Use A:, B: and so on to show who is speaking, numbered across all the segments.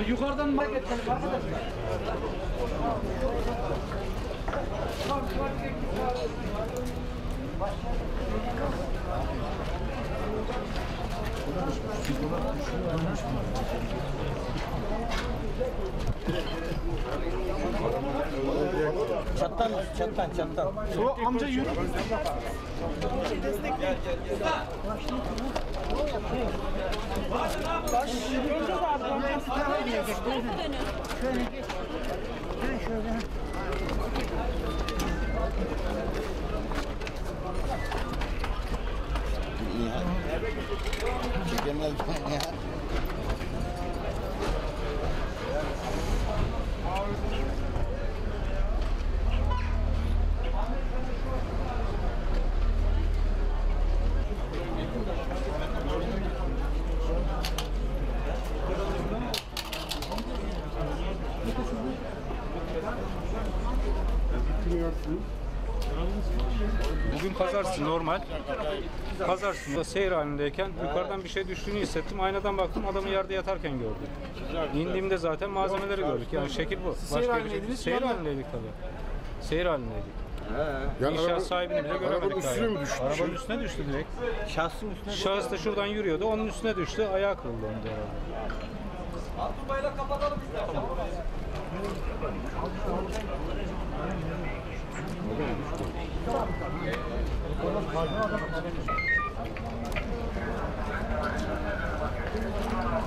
A: yukarıdan mı geçelim arkadaşlar?
B: Çattan, çattan, çattan.
A: O amca yürü.
C: Nihat. Çekemez Nihat.
D: Bugün pazartesi normal. Pazartesi seyir halindeyken yukarıdan bir şey düştüğünü hissettim. Aynadan baktım adamı yerde yatarken gördüm. İndiğimde zaten malzemeleri gördük. Yani şekil bu.
A: seyir
D: bir şey-
A: halindeydiniz,
D: Seyir halindeydik tabii. Seyir halindeydik.
E: Yani
D: İnşaat
E: araba-
D: sahibini bile göremedik.
E: arabanın üstüne mi düştü?
D: Arabanın üstüne düştü direkt.
B: Şahsın üstüne
D: Şahıs da şuradan yürüyordu. Onun üstüne düştü. Ayağı kırıldı onda herhalde.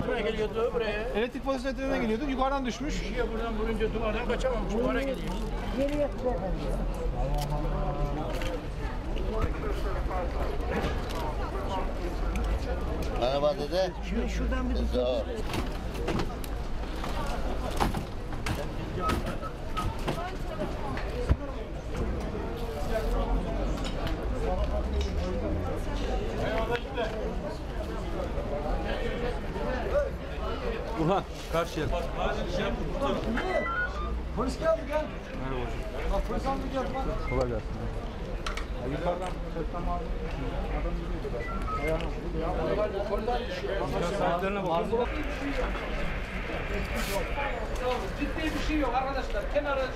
F: Buraya geliyordu buraya.
A: Elektrik pozisyonuna geliyordu. Yukarıdan düşmüş.
F: Ya buradan vurunca duvardan kaçamamış. Duvara geliyor.
C: Merhaba dede.
B: Şimdi şuradan bir
C: Sağ
D: Burhan karşıya.
A: Polis geldi gel.
D: Merhaba hocam.
A: Bak polis amca geldi bak.
D: Kolay gelsin. Yukarıdan seslen adam yürüyordu zaten. Ayağına vurdu. Saatlerine bakın.
A: Ciddi bir şey yok arkadaşlar. Kenara